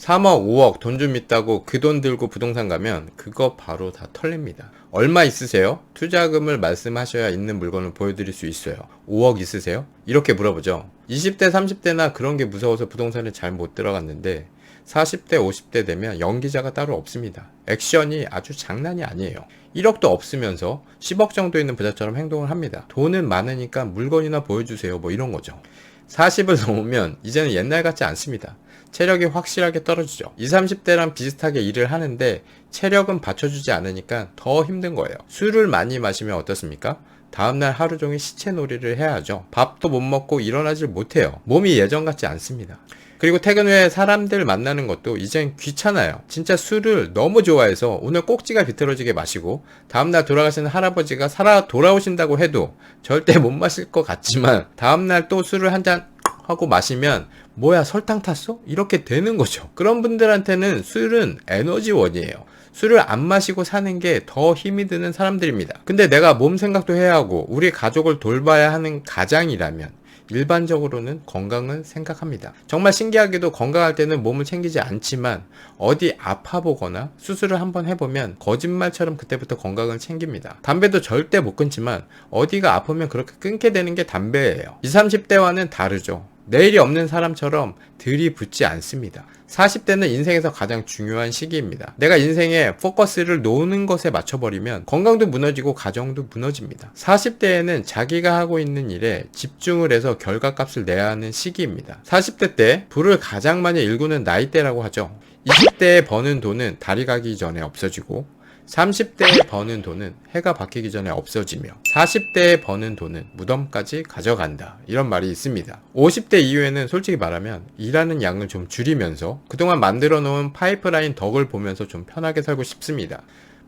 3억, 5억 돈 좀 있다고 그 돈 들고 부동산 가면 그거 바로 다 털립니다. 얼마 있으세요? 투자금을 말씀하셔야 있는 물건을 보여드릴 수 있어요. 5억 있으세요? 이렇게 물어보죠. 20대, 30대나 그런 게 무서워서 부동산에 잘 못 들어갔는데 40대, 50대 되면 연기자가 따로 없습니다. 액션이 아주 장난이 아니에요. 1억도 없으면서 10억 정도 있는 부자처럼 행동을 합니다. 돈은 많으니까 물건이나 보여주세요. 뭐 이런 거죠. 40을 넘으면 이제는 옛날 같지 않습니다. 체력이 확실하게 떨어지죠. 20, 30대랑 비슷하게 일을 하는데 체력은 받쳐주지 않으니까 더 힘든 거예요. 술을 많이 마시면 어떻습니까? 다음날 하루 종일 시체 놀이를 해야 하죠. 밥도 못 먹고 일어나질 못해요. 몸이 예전 같지 않습니다. 그리고 퇴근 후에 사람들 만나는 것도 이젠 귀찮아요. 진짜 술을 너무 좋아해서 오늘 꼭지가 비틀어지게 마시고 다음날 돌아가시는 할아버지가 살아 돌아오신다고 해도 절대 못 마실 것 같지만 다음날 또 술을 한 잔 하고 마시면 뭐야 설탕 탔어? 이렇게 되는 거죠. 그런 분들한테는 술은 에너지원이에요. 술을 안 마시고 사는 게 더 힘이 드는 사람들입니다. 근데 내가 몸 생각도 해야 하고 우리 가족을 돌봐야 하는 가장이라면 일반적으로는 건강을 생각합니다. 정말 신기하게도 건강할 때는 몸을 챙기지 않지만 어디 아파 보거나 수술을 한번 해보면 거짓말처럼 그때부터 건강을 챙깁니다. 담배도 절대 못 끊지만 어디가 아프면 그렇게 끊게 되는 게 담배예요. 20, 30대와는 다르죠. 내일이 없는 사람처럼 들이붙지 않습니다. 40대는 인생에서 가장 중요한 시기입니다. 내가 인생에 포커스를 놓는 것에 맞춰버리면 건강도 무너지고 가정도 무너집니다. 40대에는 자기가 하고 있는 일에 집중을 해서 결과값을 내야 하는 시기입니다. 40대 때 불을 가장 많이 일구는 나이대라고 하죠. 20대에 버는 돈은 다리 가기 전에 없어지고 30대에 버는 돈은 해가 바뀌기 전에 없어지며 40대에 버는 돈은 무덤까지 가져간다. 이런 말이 있습니다. 50대 이후에는 솔직히 말하면 일하는 양을 좀 줄이면서 그동안 만들어 놓은 파이프라인 덕을 보면서 좀 편하게 살고 싶습니다.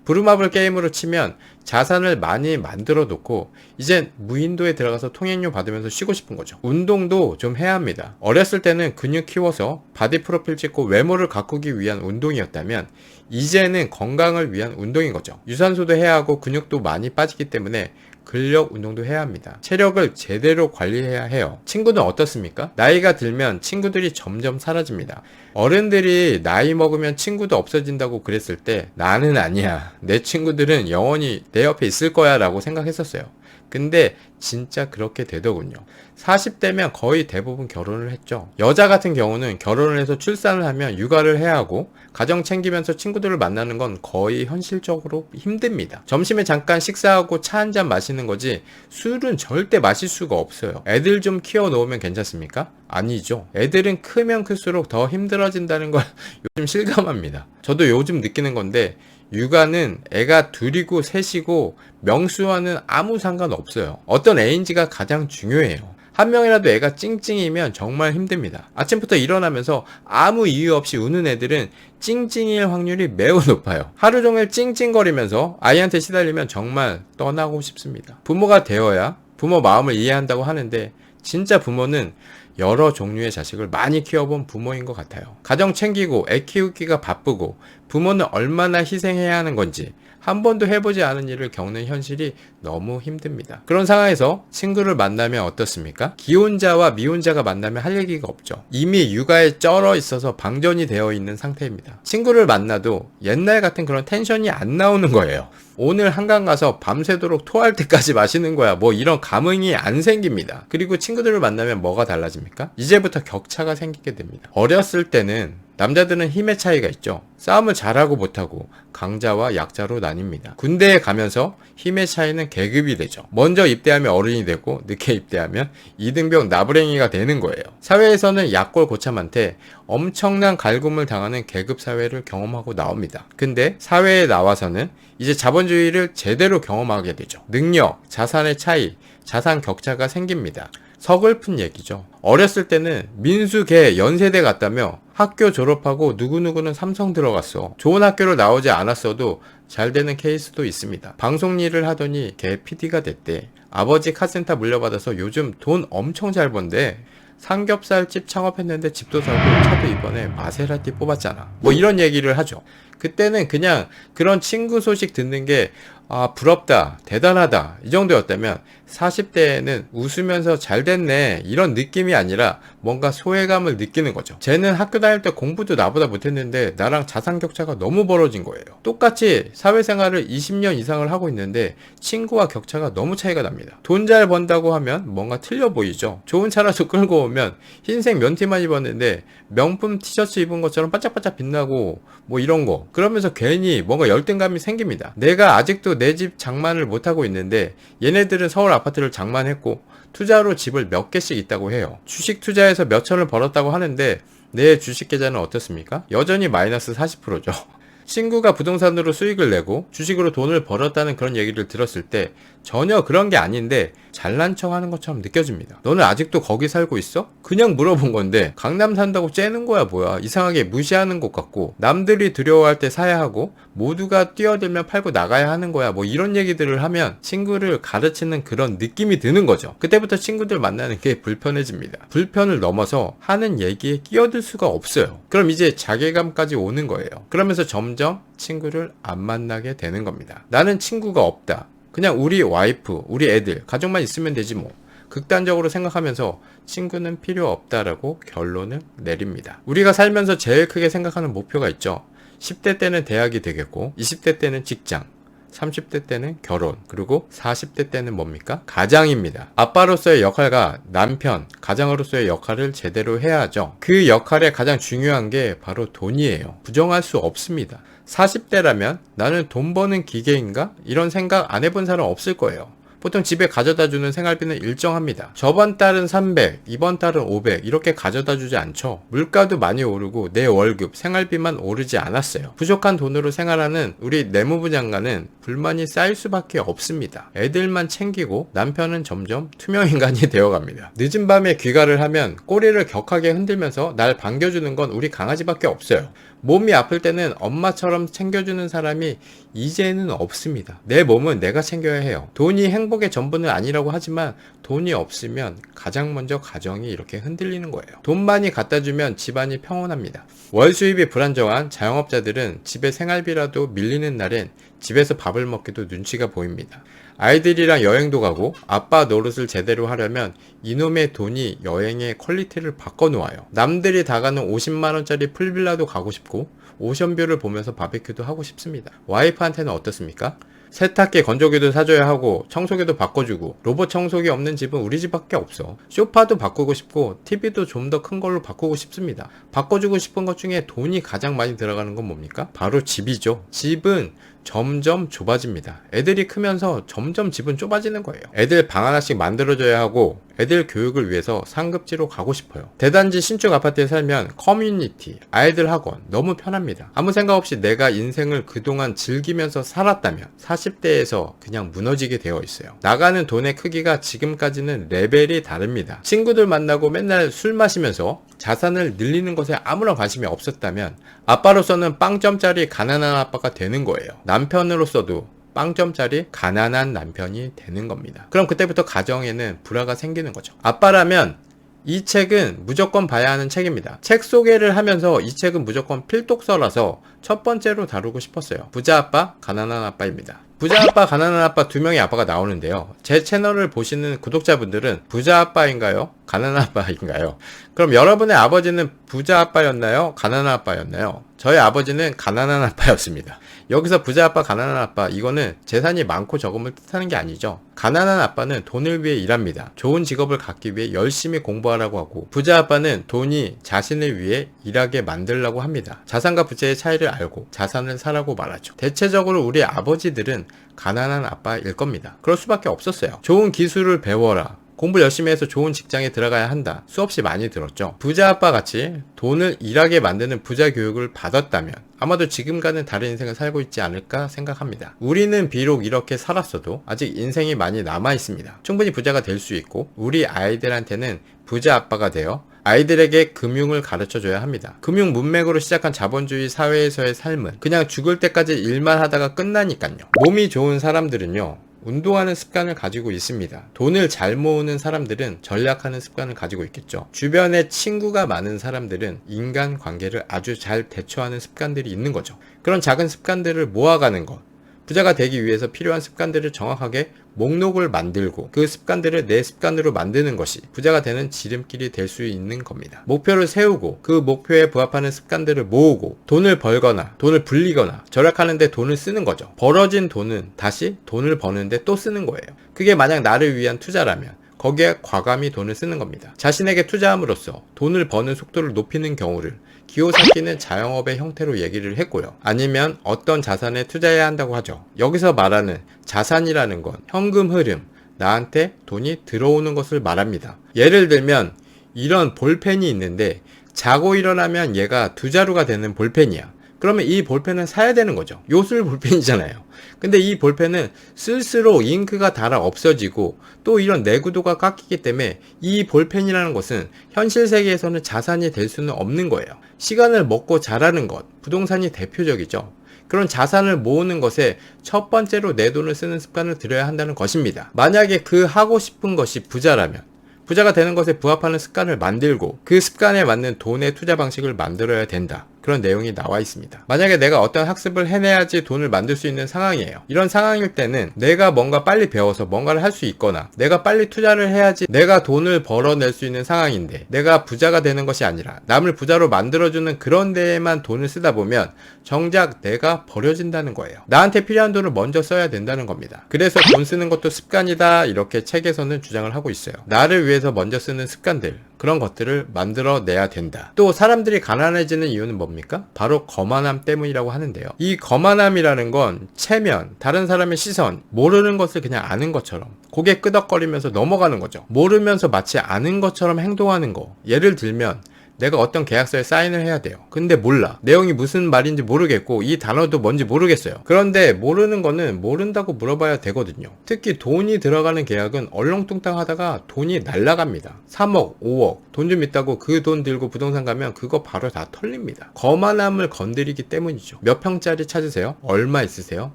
부루마블 게임으로 치면 자산을 많이 만들어 놓고 이젠 무인도에 들어가서 통행료 받으면서 쉬고 싶은 거죠. 운동도 좀 해야 합니다. 어렸을 때는 근육 키워서 바디 프로필 찍고 외모를 가꾸기 위한 운동이었다면 이제는 건강을 위한 운동인 거죠. 유산소도 해야 하고 근육도 많이 빠지기 때문에 근력 운동도 해야 합니다. 체력을 제대로 관리해야 해요. 친구는 어떻습니까? 나이가 들면 친구들이 점점 사라집니다. 어른들이 나이 먹으면 친구도 없어진다고 그랬을 때 나는 아니야. 내 친구들은 영원히 내 옆에 있을 거야 라고 생각했었어요. 근데 진짜 그렇게 되더군요. 40대면 거의 대부분 결혼을 했죠. 여자 같은 경우는 결혼을 해서 출산을 하면 육아를 해야 하고 가정 챙기면서 친구들을 만나는 건 거의 현실적으로 힘듭니다. 점심에 잠깐 식사하고 차 한 잔 마시는 거지 술은 절대 마실 수가 없어요. 애들 좀 키워 놓으면 괜찮습니까? 아니죠. 애들은 크면 클수록 더 힘들어진다는 걸 요즘 실감합니다. 저도 요즘 느끼는 건데 육아는 애가 둘이고 셋이고 명수와는 아무 상관없어요. 어떤 애인지가 가장 중요해요. 한 명이라도 애가 찡찡이면 정말 힘듭니다. 아침부터 일어나면서 아무 이유 없이 우는 애들은 찡찡일 확률이 매우 높아요. 하루 종일 찡찡거리면서 아이한테 시달리면 정말 떠나고 싶습니다. 부모가 되어야 부모 마음을 이해한다고 하는데 진짜 부모는 여러 종류의 자식을 많이 키워본 부모인 것 같아요. 가정 챙기고 애 키우기가 바쁘고 부모는 얼마나 희생해야 하는 건지 한 번도 해보지 않은 일을 겪는 현실이 너무 힘듭니다. 그런 상황에서 친구를 만나면 어떻습니까? 기혼자와 미혼자가 만나면 할 얘기가 없죠. 이미 육아에 쩔어 있어서 방전이 되어 있는 상태입니다. 친구를 만나도 옛날 같은 그런 텐션이 안 나오는 거예요. 오늘 한강 가서 밤새도록 토할 때까지 마시는 거야. 뭐 이런 감흥이 안 생깁니다. 그리고 친구들을 만나면 뭐가 달라집니까? 이제부터 격차가 생기게 됩니다. 어렸을 때는 남자들은 힘의 차이가 있죠. 싸움을 잘하고 못하고 강자와 약자로 나뉩니다. 군대에 가면서 힘의 차이는 계급이 되죠. 먼저 입대하면 어른이 되고 늦게 입대하면 이등병 나부랭이가 되는 거예요. 사회에서는 약골 고참한테 엄청난 갈굼을 당하는 계급 사회를 경험하고 나옵니다. 근데 사회에 나와서는 이제 자본주의를 제대로 경험하게 되죠. 능력, 자산의 차이, 자산 격차가 생깁니다. 서글픈 얘기죠. 어렸을 때는 민수계 연세대 갔다며 학교 졸업하고 누구누구는 삼성 들어갔어. 좋은 학교를 나오지 않았어도 잘 되는 케이스도 있습니다. 방송 일을 하더니 걔 PD가 됐대. 아버지 카센터 물려받아서 요즘 돈 엄청 잘 번대. 삼겹살집 창업했는데 집도 사고 차도 이번에 마세라티 뽑았잖아. 뭐 이런 얘기를 하죠. 그때는 그냥 그런 친구 소식 듣는 게 아, 부럽다, 대단하다, 이 정도였다면 40대에는 웃으면서 잘 됐네, 이런 느낌이 아니라 뭔가 소외감을 느끼는 거죠. 쟤는 학교 다닐 때 공부도 나보다 못했는데 나랑 자산 격차가 너무 벌어진 거예요. 똑같이 사회생활을 20년 이상을 하고 있는데 친구와 격차가 너무 차이가 납니다. 돈 잘 번다고 하면 뭔가 틀려 보이죠. 좋은 차라도 끌고 오면 흰색 면티만 입었는데 명품 티셔츠 입은 것처럼 반짝반짝 빛나고 뭐 이런 거. 그러면서 괜히 뭔가 열등감이 생깁니다. 내가 아직도 내 집 장만을 못하고 있는데 얘네들은 서울 아파트를 장만했고 투자로 집을 몇 개씩 있다고 해요. 주식 투자해서 몇 천을 벌었다고 하는데 내 주식 계좌는 어떻습니까? 여전히 마이너스 40%죠. 친구가 부동산으로 수익을 내고 주식으로 돈을 벌었다는 그런 얘기를 들었을 때 전혀 그런 게 아닌데 잘난 척 하는 것처럼 느껴집니다. 너는 아직도 거기 살고 있어? 그냥 물어본 건데 강남 산다고 째는 거야 뭐야 이상하게 무시하는 것 같고 남들이 두려워할 때 사야 하고 모두가 뛰어들면 팔고 나가야 하는 거야 뭐 이런 얘기들을 하면 친구를 가르치는 그런 느낌이 드는 거죠. 그때부터 친구들 만나는 게 불편해집니다. 불편을 넘어서 하는 얘기에 끼어들 수가 없어요. 그럼 이제 자괴감까지 오는 거예요. 그러면서 점점 친구를 안 만나게 되는 겁니다. 나는 친구가 없다. 그냥 우리 와이프, 우리 애들, 가족만 있으면 되지 뭐. 극단적으로 생각하면서 친구는 필요 없다라고 결론을 내립니다. 우리가 살면서 제일 크게 생각하는 목표가 있죠. 10대 때는 대학이 되겠고, 20대 때는 직장, 30대 때는 결혼, 그리고 40대 때는 뭡니까? 가장입니다. 아빠로서의 역할과 남편, 가장으로서의 역할을 제대로 해야 하죠. 그 역할의 가장 중요한 게 바로 돈이에요. 부정할 수 없습니다. 40대라면 나는 돈 버는 기계인가? 이런 생각 안 해본 사람 없을 거예요. 보통 집에 가져다 주는 생활비는 일정합니다. 저번 달은 300, 이번 달은 500 이렇게 가져다 주지 않죠. 물가도 많이 오르고 내 월급, 생활비만 오르지 않았어요. 부족한 돈으로 생활하는 우리 내무부 장관은 불만이 쌓일 수밖에 없습니다. 애들만 챙기고 남편은 점점 투명 인간이 되어갑니다. 늦은 밤에 귀가를 하면 꼬리를 격하게 흔들면서 날 반겨주는 건 우리 강아지밖에 없어요. 몸이 아플 때는 엄마처럼 챙겨주는 사람이 이제는 없습니다. 내 몸은 내가 챙겨야 해요. 돈이 행복의 전부는 아니라고 하지만 돈이 없으면 가장 먼저 가정이 이렇게 흔들리는 거예요. 돈 많이 갖다 주면 집안이 평온합니다. 월 수입이 불안정한 자영업자들은 집에 생활비라도 밀리는 날엔 집에서 밥을 먹기도 눈치가 보입니다. 아이들이랑 여행도 가고 아빠 노릇을 제대로 하려면 이놈의 돈이 여행의 퀄리티를 바꿔놓아요. 남들이 다 가는 50만원짜리 풀빌라도 가고 싶고 오션뷰를 보면서 바베큐도 하고 싶습니다. 와이프한테는 어떻습니까? 세탁기 건조기도 사줘야 하고 청소기도 바꿔주고 로봇 청소기 없는 집은 우리 집밖에 없어 쇼파도 바꾸고 싶고 TV도 좀 더 큰 걸로 바꾸고 싶습니다 바꿔주고 싶은 것 중에 돈이 가장 많이 들어가는 건 뭡니까? 바로 집이죠 집은 점점 좁아집니다. 애들이 크면서 점점 집은 좁아지는 거예요. 애들 방 하나씩 만들어줘야 하고 애들 교육을 위해서 상급지로 가고 싶어요. 대단지 신축 아파트에 살면 커뮤니티, 아이들 학원 너무 편합니다. 아무 생각 없이 내가 인생을 그동안 즐기면서 살았다면 40대에서 그냥 무너지게 되어 있어요. 나가는 돈의 크기가 지금까지는 레벨이 다릅니다. 친구들 만나고 맨날 술 마시면서 자산을 늘리는 것에 아무런 관심이 없었다면 아빠로서는 빵점짜리 가난한 아빠가 되는 거예요. 남편으로서도 빵점짜리 가난한 남편이 되는 겁니다. 그럼 그때부터 가정에는 불화가 생기는 거죠. 아빠라면 이 책은 무조건 봐야 하는 책입니다. 책 소개를 하면서 이 책은 무조건 필독서라서 첫 번째로 다루고 싶었어요. 부자 아빠, 가난한 아빠입니다. 부자 아빠, 가난한 아빠 두 명의 아빠가 나오는데요. 제 채널을 보시는 구독자분들은 부자 아빠인가요? 가난한 아빠인가요? 그럼 여러분의 아버지는 부자 아빠였나요? 가난한 아빠였나요? 저희 아버지는 가난한 아빠였습니다. 여기서 부자 아빠, 가난한 아빠, 이거는 재산이 많고 적음을 뜻하는 게 아니죠. 가난한 아빠는 돈을 위해 일합니다. 좋은 직업을 갖기 위해 열심히 공부하라고 하고, 부자 아빠는 돈이 자신을 위해 일하게 만들라고 합니다. 자산과 부채의 차이를 알고 자산을 사라고 말하죠. 대체적으로 우리 아버지들은 가난한 아빠일 겁니다. 그럴 수밖에 없었어요. 좋은 기술을 배워라. 공부 열심히 해서 좋은 직장에 들어가야 한다. 수없이 많이 들었죠. 부자 아빠 같이 돈을 일하게 만드는 부자 교육을 받았다면 아마도 지금과는 다른 인생을 살고 있지 않을까 생각합니다. 우리는 비록 이렇게 살았어도 아직 인생이 많이 남아 있습니다. 충분히 부자가 될 수 있고 우리 아이들한테는 부자 아빠가 되어 아이들에게 금융을 가르쳐 줘야 합니다. 금융 문맥으로 시작한 자본주의 사회에서의 삶은 그냥 죽을 때까지 일만 하다가 끝나니까요. 몸이 좋은 사람들은요. 운동하는 습관을 가지고 있습니다. 돈을 잘 모으는 사람들은 전략하는 습관을 가지고 있겠죠. 주변에 친구가 많은 사람들은 인간 관계를 아주 잘 대처하는 습관들이 있는 거죠. 그런 작은 습관들을 모아가는 것. 부자가 되기 위해서 필요한 습관들을 정확하게 목록을 만들고 그 습관들을 내 습관으로 만드는 것이 부자가 되는 지름길이 될 수 있는 겁니다. 목표를 세우고 그 목표에 부합하는 습관들을 모으고 돈을 벌거나 돈을 불리거나 절약하는데 돈을 쓰는 거죠. 벌어진 돈은 다시 돈을 버는데 또 쓰는 거예요. 그게 만약 나를 위한 투자라면 거기에 과감히 돈을 쓰는 겁니다. 자신에게 투자함으로써 돈을 버는 속도를 높이는 경우를 기호사키는 자영업의 형태로 얘기를 했고요. 아니면 어떤 자산에 투자해야 한다고 하죠. 여기서 말하는 자산이라는 건 현금 흐름, 나한테 돈이 들어오는 것을 말합니다. 예를 들면 이런 볼펜이 있는데 자고 일어나면 얘가 두 자루가 되는 볼펜이야. 그러면 이 볼펜은 사야 되는 거죠. 요술 볼펜이잖아요. 근데 이 볼펜은 쓸수록 잉크가 달아 없어지고 또 이런 내구도가 깎이기 때문에 이 볼펜이라는 것은 현실 세계에서는 자산이 될 수는 없는 거예요. 시간을 먹고 자라는 것, 부동산이 대표적이죠. 그런 자산을 모으는 것에 첫 번째로 내 돈을 쓰는 습관을 들여야 한다는 것입니다. 만약에 그 하고 싶은 것이 부자라면 부자가 되는 것에 부합하는 습관을 만들고 그 습관에 맞는 돈의 투자 방식을 만들어야 된다. 그런 내용이 나와 있습니다. 만약에 내가 어떤 학습을 해내야지 돈을 만들 수 있는 상황이에요. 이런 상황일 때는 내가 뭔가 빨리 배워서 뭔가를 할 수 있거나 내가 빨리 투자를 해야지 내가 돈을 벌어낼 수 있는 상황인데 내가 부자가 되는 것이 아니라 남을 부자로 만들어주는 그런 데에만 돈을 쓰다 보면 정작 내가 버려진다는 거예요. 나한테 필요한 돈을 먼저 써야 된다는 겁니다. 그래서 돈 쓰는 것도 습관이다 이렇게 책에서는 주장을 하고 있어요. 나를 위해서 먼저 쓰는 습관들 그런 것들을 만들어내야 된다. 또 사람들이 가난해지는 이유는 뭡니까? 바로 거만함 때문이라고 하는데요. 이 거만함이라는 건 체면, 다른 사람의 시선, 모르는 것을 그냥 아는 것처럼 고개 끄덕거리면서 넘어가는 거죠. 모르면서 마치 아는 것처럼 행동하는 거. 예를 들면 내가 어떤 계약서에 사인을 해야 돼요. 근데 몰라. 내용이 무슨 말인지 모르겠고 이 단어도 뭔지 모르겠어요. 그런데 모르는 거는 모른다고 물어봐야 되거든요. 특히 돈이 들어가는 계약은 얼렁뚱땅 하다가 돈이 날라갑니다. 3억, 5억 돈 좀 있다고 그 돈 들고 부동산 가면 그거 바로 다 털립니다. 거만함을 건드리기 때문이죠. 몇 평짜리 찾으세요? 얼마 있으세요?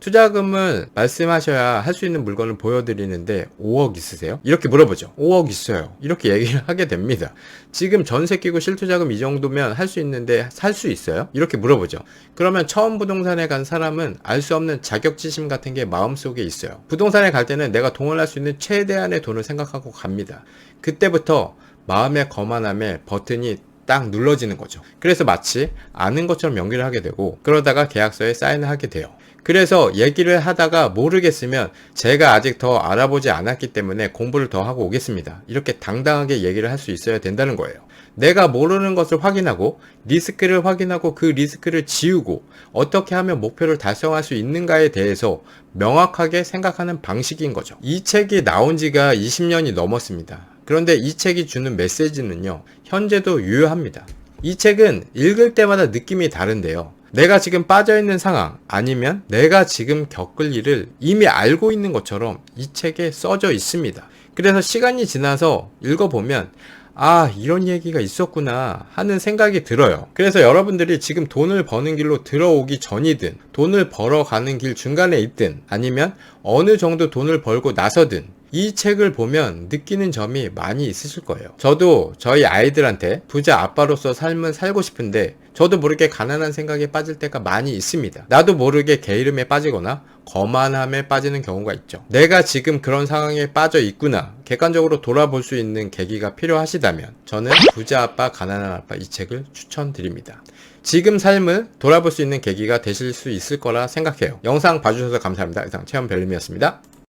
투자금을 말씀하셔야 할 수 있는 물건을 보여드리는데 5억 있으세요? 이렇게 물어보죠. 5억 있어요. 이렇게 얘기를 하게 됩니다. 지금 전세 끼고 실투자 금 이 정도면 할 수 있는데 살 수 있어요? 이렇게 물어보죠. 그러면 처음 부동산에 간 사람은 알 수 없는 자격지심 같은 게 마음속에 있어요. 부동산에 갈 때는 내가 동원할 수 있는 최대한의 돈을 생각하고 갑니다. 그때부터 마음의 거만함에 버튼이 딱 눌러지는 거죠. 그래서 마치 아는 것처럼 연기를 하게 되고 그러다가 계약서에 사인을 하게 돼요. 그래서 얘기를 하다가 모르겠으면 제가 아직 더 알아보지 않았기 때문에 공부를 더 하고 오겠습니다. 이렇게 당당하게 얘기를 할 수 있어야 된다는 거예요. 내가 모르는 것을 확인하고 리스크를 확인하고 그 리스크를 지우고 어떻게 하면 목표를 달성할 수 있는가에 대해서 명확하게 생각하는 방식인 거죠. 이 책이 나온 지가 20년이 넘었습니다. 그런데 이 책이 주는 메시지는요, 현재도 유효합니다. 이 책은 읽을 때마다 느낌이 다른데요. 내가 지금 빠져있는 상황, 아니면 내가 지금 겪을 일을 이미 알고 있는 것처럼 이 책에 써져 있습니다. 그래서 시간이 지나서 읽어보면, 아, 이런 얘기가 있었구나 하는 생각이 들어요. 그래서 여러분들이 지금 돈을 버는 길로 들어오기 전이든, 돈을 벌어 가는 길 중간에 있든, 아니면 어느 정도 돈을 벌고 나서든, 이 책을 보면 느끼는 점이 많이 있으실 거예요. 저도 저희 아이들한테 부자 아빠로서 삶을 살고 싶은데 저도 모르게 가난한 생각에 빠질 때가 많이 있습니다. 나도 모르게 게으름에 빠지거나 거만함에 빠지는 경우가 있죠. 내가 지금 그런 상황에 빠져 있구나. 객관적으로 돌아볼 수 있는 계기가 필요하시다면 저는 부자 아빠, 가난한 아빠 이 책을 추천드립니다. 지금 삶을 돌아볼 수 있는 계기가 되실 수 있을 거라 생각해요. 영상 봐주셔서 감사합니다. 이상 체험 별님이었습니다.